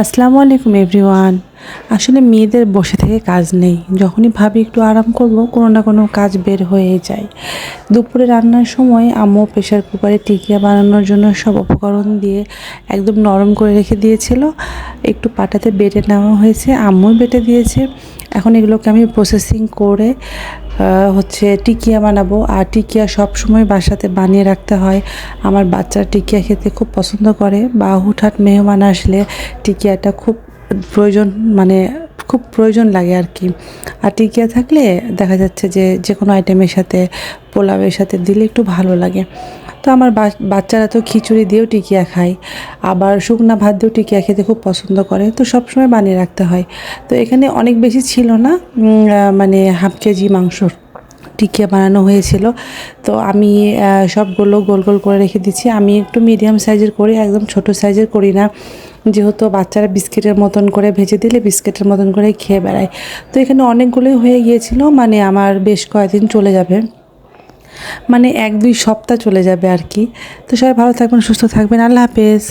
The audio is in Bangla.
আসসালামু আলাইকুম, এভরিওয়ান। আসলে মেয়েদের বসে থেকে কাজ নেই। যখনই ভাবি একটু আরাম করব, কোনো না কোনো কাজ বের হয়ে যায়। দুপুরে রান্নার সময় আম্মু প্রেশার কুকারে টিকিয়া বানানোর জন্য সব উপকরণ দিয়ে একদম নরম করে রেখে দিয়েছিল। একটু পাটাতে বেটে নেওয়া হয়েছে, আম্মুই বেটে দিয়েছে। এখন এগুলোকে আমি প্রসেসিং করে হচ্ছে টিকিয়া বানাবো। আর টিকিয়া সব সময় বাসাতে বানিয়ে রাখতে হয়। আমার বাচ্চারা টিকিয়া খেতে খুব পছন্দ করে। বা হুটহাট মেহমান আসলে টিকিয়াটা খুব প্রয়োজন মানে খুব প্রয়োজন লাগে আর কি। আর টিকিয়া থাকলে দেখা যাচ্ছে যে যে কোনো আইটেমের সাথে, পোলাওয়ের সাথে দিলে একটু ভালো লাগে। তো আমার বাচ্চারা তো খিচুড়ি দিয়েও টিকিয়া খায়, আবার শুকনা ভাত দিয়েও টিকিয়া খেতে খুব পছন্দ করে। তো সব সময় বানিয়ে রাখতে হয়। তো এখানে অনেক বেশি ছিল না মানে হাফ কেজি মাংস টিকিয়া বানানো হয়েছিল। তো আমি সবগুলো গোল গোল করে রেখে দিচ্ছি। আমি একটু মিডিয়াম সাইজের করি, একদম ছোট সাইজের করি না। যেহেতু বাচ্চারা বিস্কিটের মতন করে ভেজে দিলে বিস্কিটের মতন করে খেয়ে বেড়ায়। তো এখানে অনেকগুলোই হয়ে গিয়েছিল মানে আমার বেশ কয়েকদিন চলে যাবে। মানে এক দুই সপ্তাহ চলে যাবে আর কি। তো সবাই ভালো থাকবেন, সুস্থ থাকবেন। আল্লাহ হাফেজ।